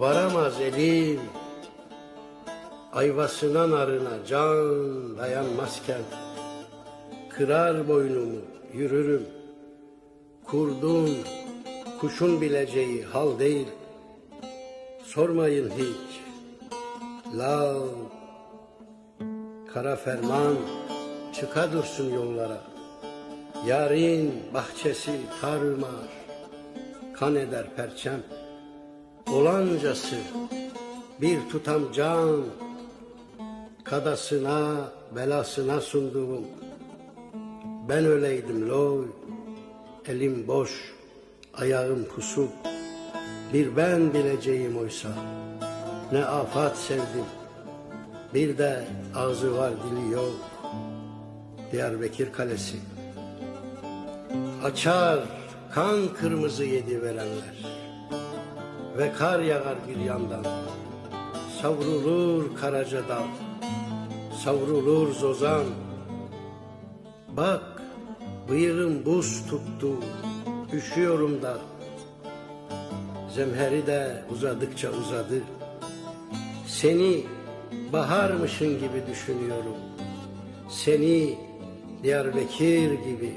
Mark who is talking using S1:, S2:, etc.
S1: Varamaz elim ayvasına narına can dayanmazken kırar boynumu yürürüm. Kurdun kuşun bileceği hal değil. Sormayın hiç. Lav kara ferman çıka dursun yollara. Yarın bahçesi tarumar, kan eder perçem. Olancası bir tutam can, kadasına, belasına sunduğum. Ben öyleydim loy, elim boş, ayağım pusuk. Bir ben bileceğim oysa, ne afat sevdim. Bir de ağzı var dili yok. Diyarbakır Kalesi. Açar kan kırmızı yedi verenler Ve kar yağar bir yandan. Savrulur karaca dal Savrulur zozan. Bak bıyığım buz tuttu Üşüyorum da. Zemheri de uzadıkça uzadı. Seni baharmışın gibi düşünüyorum. Seni Diyarbakır gibi